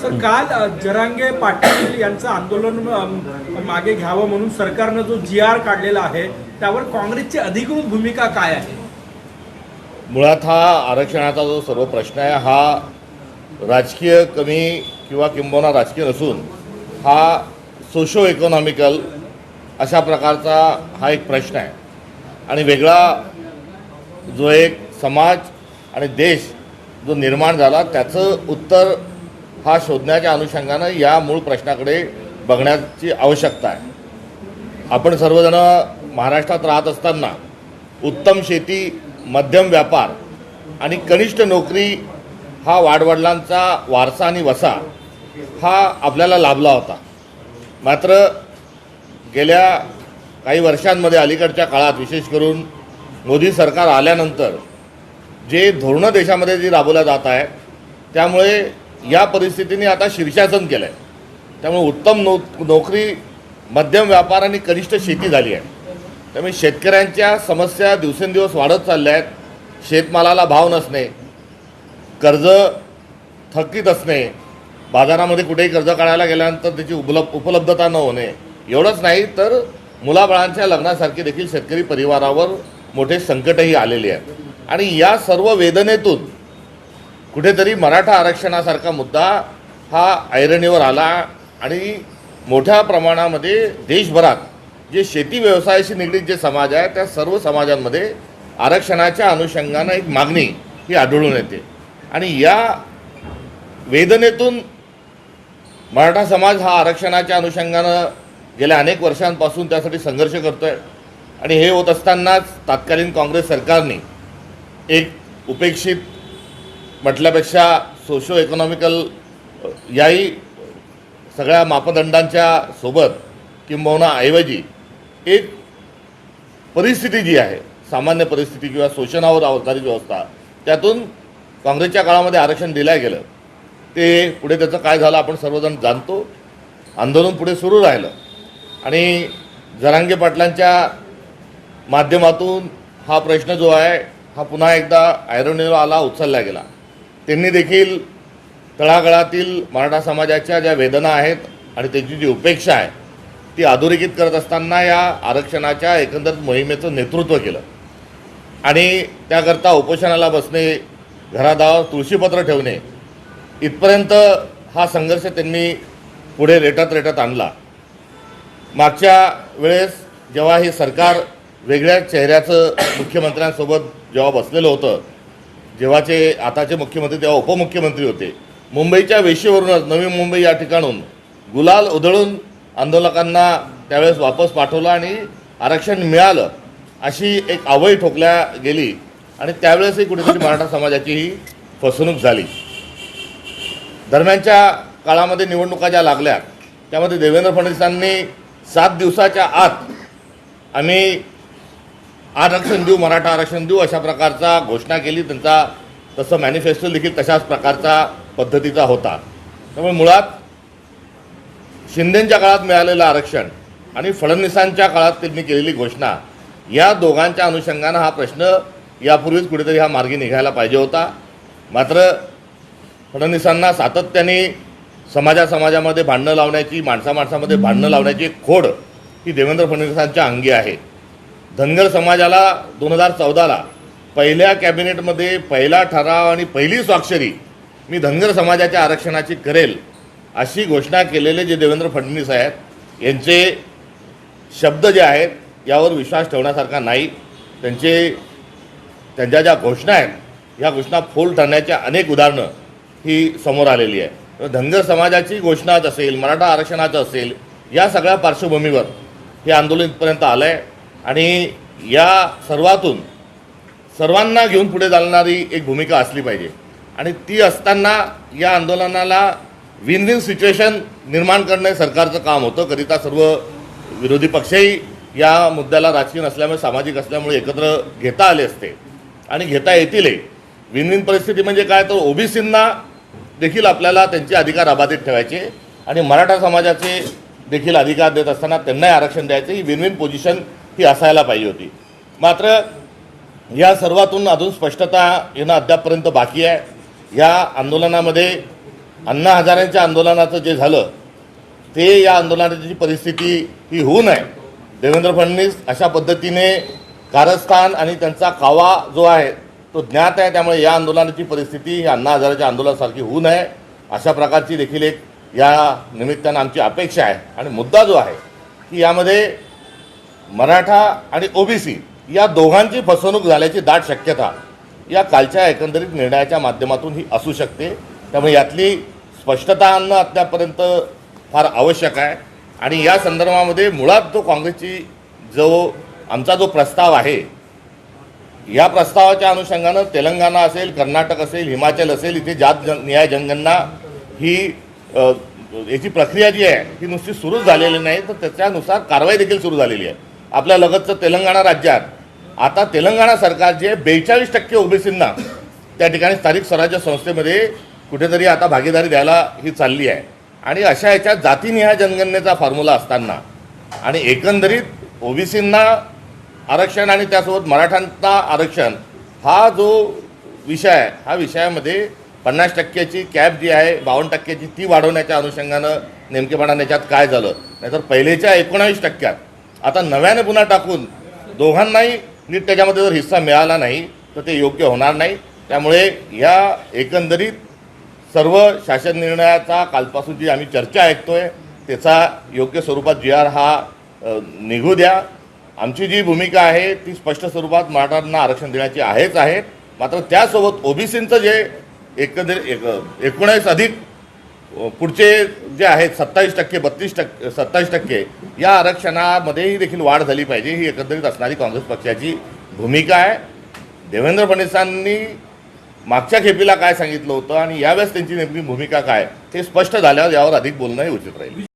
Sir काल जरांगे पाटील यांचं आंदोलन मागे घ्यावं म्हणून सरकारनं जो जी आर काढलेला आहे त्यावर काँग्रेसची अधिकृत भूमिका काय आहे? मुळात हा आरक्षणाचा जो सर्व प्रश्न आहे हा राजकीय कमी किंवा किंबहुना राजकीय नसून हा सोशो इकॉनॉमिकल अशा प्रकारचा हा एक प्रश्न आहे. आणि वेगळा जो एक समाज आणि देश जो निर्माण झाला त्याचं उत्तर हा शोधण्याच्या अनुषंगानं या मूळ प्रश्नाकडे बघण्याची आवश्यकता आहे. आपण सर्वजण महाराष्ट्रात राहत असताना उत्तम शेती मध्यम व्यापार आणि कनिष्ठ नोकरी हा वाडवडिलांचा वारसा आणि वसा हा आपल्याला लाभला होता. मात्र गेल्या काही वर्षांमध्ये अलीकडच्या काळात विशेष करून मोदी सरकार आल्यानंतर जे धोरणं देशामध्ये जी राबवल्या जात आहे त्यामुळे या परिस्थितीने आता शीर्षासन केलं आहे त्यामुळे उत्तम नो नोकरी मध्यम व्यापार आणि कनिष्ठ शेती झाली आहे. त्यामुळे शेतकऱ्यांच्या समस्या दिवसेंदिवस वाढत चालल्या आहेत. शेतमालाला भाव नसणे कर्ज थकीत असणे बाजारामध्ये कुठेही कर्ज काढायला गेल्यानंतर त्याची उपलब्ध उपलब्धता न होणे एवढंच नाही तर मुलाबाळांच्या लग्नासारखी देखील शेतकरी परिवारावर मोठे संकटही आलेले आहेत. आणि या सर्व वेदनेतून कुठेतरी मराठा आरक्षणासारखा मुद्दा हा ऐरणीवर आला आणि मोठ्या प्रमाणामध्ये देशभरात जे शेती व्यवसायाशी निगडीत जे समाज आहे त्या सर्व समाजांमध्ये आरक्षणाच्या अनुषंगानं एक मागणी ही आढळून येते. आणि या वेदनेतून मराठा समाज हा आरक्षणाच्या अनुषंगानं गेल्या अनेक वर्षांपासून त्यासाठी संघर्ष करतो आहे आणि हे होत असतानाच तात्कालीन काँग्रेस सरकारने एक उपेक्षित म्हटल्यापेक्षा सोशो इकॉनॉमिकल याही सगळ्या मापदंडांच्या सोबत किंबहुना ऐवजी एक परिस्थिती जी आहे सामान्य परिस्थिती किंवा शोषणावर आधारित व्यवस्था त्यातून काँग्रेसच्या काळामध्ये आरक्षण दिलं गेलं. ते पुढे त्याचं काय झालं आपण सर्वजण जाणतो. आंदोलन पुढे सुरू राहिलं. आणि जरांगे पाटलांच्या माध्यमातून हा प्रश्न जो आहे हा पुन्हा एकदा ऐरणीवर आला उचलला गेला. त्यांनी देखील तळागळातील मराठा समाजाच्या ज्या वेदना आहेत आणि त्याची जी उपेक्षा आहे ती अधोरेखित करत असताना या आरक्षणाच्या एकंदर मोहिमेचं नेतृत्व केलं. आणि त्याकरता उपोषणाला बसणे घरादावर तुळशीपत्र ठेवणे इथपर्यंत हा संघर्ष त्यांनी पुढे रेटत रेटत आणला. मागच्या वेळेस जेव्हा हे सरकार वेगळ्या चेहऱ्याचं मुख्यमंत्र्यांसोबत जेव्हा बसलेलं होतं जेव्हाचे आताचे मुख्यमंत्री तेव्हा उपमुख्यमंत्री होते. मुंबईच्या वेशीवरूनच नवी मुंबई या ठिकाणून गुलाल उधळून आंदोलकांना त्यावेळेस वापस पाठवलं आणि आरक्षण मिळालं अशी एक आवई ठोकल्या गेली आणि त्यावेळेसही कुठेतरी मराठा समाजाची ही फसवणूक झाली. दरम्यानच्या काळामध्ये निवडणुका ज्या लागल्या त्यामध्ये देवेंद्र फडणवीसांनी सात दिवसाच्या आत आम्ही आरक्षण देऊ मराठा आरक्षण देऊ अशा प्रकारचा घोषणा केली त्यांचा तसं मॅनिफेस्टो देखील तशाच प्रकारचा पद्धतीचा होता. त्यामुळे मुळात शिंदेंच्या काळात मिळालेलं आरक्षण आणि फडणवीसांच्या काळात त्यांनी केलेली घोषणा या दोघांच्या अनुषंगानं हा प्रश्न यापूर्वीच कुठेतरी हा मार्गी निघायला पाहिजे होता. मात्र फडणवीसांना सातत्याने समाजा समाजामध्ये भांडणं लावण्याची माणसा माणसामध्ये भांडणं लावण्याची खोड ही देवेंद्र फडणवीसांच्या अंगी आहे. धनगर समाजाला दोन हजार चौदाला पहिल्या कॅबिनेटमध्ये पहिला ठराव आणि पहिली स्वाक्षरी मी धनगर समाजाच्या आरक्षणाची करेल अशी घोषणा केलेले जे देवेंद्र फडणवीस आहेत यांचे शब्द जे आहेत यावर विश्वास ठेवण्यासारखा नाही. त्यांचे त्यांच्या ज्या घोषणा आहेत या घोषणा फोल ठरण्याच्या अनेक उदाहरणं ही समोर आलेली आहे धनगर समाजाची घोषणाच असेल मराठा आरक्षणाचं असेल या सगळ्या पार्श्वभूमीवर हे आंदोलन इथपर्यंत आलं आहे आणि या सर्वातून सर्वांना घेऊन पुढे चालणारी एक भूमिका असली पाहिजे. आणि ती असताना या आंदोलनाला विन विन सिच्युएशन निर्माण करणे सरकारचं काम होतं. करिता सर्व विरोधी पक्षही या मुद्द्याला राजकीय नसल्यामुळे सामाजिक असल्यामुळे एकत्र घेता आले असते. आणि घेता येतीलही. विन विन परिस्थिती म्हणजे काय? तर ओबीसींना देखील आपल्याला त्यांचे अधिकार अबाधित ठेवायचे आणि मराठा समाजाचे देखील अधिकार देत असताना त्यांनाही आरक्षण द्यायचे. ही विन विन पोझिशन ही असायला पाहिजे होती. मात्र या सर्वातून अजून स्पष्टता येणं अद्यापपर्यंत बाकी आहे. या आंदोलनामध्ये अण्णा हजारेंच्या आंदोलनाचं जे झालं ते या आंदोलनाची परिस्थिती ही होऊ नये. देवेंद्र फडणवीस अशा पद्धतीने कारस्थान आणि त्यांचा कावा जो आहे तो ज्ञात आहे. त्यामुळे या आंदोलनाची परिस्थिती ही अण्णा हजाराच्या आंदोलनासारखी होऊ नये. अशा प्रकारची देखील एक या निमित्तानं आमची अपेक्षा आहे. आणि मुद्दा जो आहे की यामध्ये मराठा आणि ओबीसी या दोघांची फसवणूक झाल्याची दाट शक्यता या कालच्या एकंदरीत निर्णयाच्या माध्यमातून ही असू शकते. त्यामुळे यातली स्पष्टता आणणं अद्यापर्यंत फार आवश्यक आहे. आणि या संदर्भामध्ये मुळात जो काँग्रेसची जो आमचा जो प्रस्ताव आहे या प्रस्तावाच्या अनुषंगानं तेलंगणा असेल कर्नाटक असेल हिमाचल असेल इथे जात जन न्याय जंगांना ही याची प्रक्रिया जी आहे ही नुसती सुरू झालेली नाही तर त्याच्यानुसार कारवाई देखील सुरू झालेली आहे. आपल्या लगतचं तेलंगणा राज्यात. आता तेलंगणा सरकार जे बेचाळीस टक्के ओबीसींना त्या ठिकाणी स्थानिक स्वराज्य संस्थेमध्ये कुठेतरी आता भागीदारी द्यायला ही चालली आहे. आणि अशा याच्यात जातीनिहाय जनगणनेचा फॉर्म्युला असताना आणि एकंदरीत ओबीसींना आरक्षण आणि त्यासोबत मराठ्यांचा आरक्षण हा जो विषय आहे हा विषयामध्ये पन्नास टक्क्याची कॅप जी आहे बावन्न टक्क्याची ती वाढवण्याच्या अनुषंगानं नेमकेपणाने याच्यात काय झालं? नाहीतर पहिलेच्या एकोणावीस टक्क्यात आता नव्याने पुन्हा टाकून दोघांनाही नीट त्याच्यामध्ये जर हिस्सा मिळाला नाही तर ते योग्य होणार नाही. त्यामुळे या एकंदरीत सर्व शासन निर्णयाचा कालपासून जी आम्ही चर्चा ऐकतोय. त्याचा योग्य स्वरूपात जी आर हा निघू द्या. आमची जी भूमिका आहे ती स्पष्ट स्वरूपात मराठ्यांना आरक्षण देण्याची आहेच आहे. मात्र त्यासोबत ओबीसींचं जे एकंदरीत एक एकोणीस अधिक पुढचे जे आहेत सत्तावीस टक्के बत्तीस टक्के सत्तावीस टक्के या आरक्षणामध्येही देखील वाढ झाली पाहिजे. ही एकंदरीत असणारी काँग्रेस पक्षाची भूमिका आहे. देवेंद्र फडणवीसांनी मागच्या खेपीला काय सांगितलं होतं आणि यावेळेस त्यांची नेमकी भूमिका काय हे स्पष्ट झाल्यावर यावर अधिक बोलणंही उचित राहील.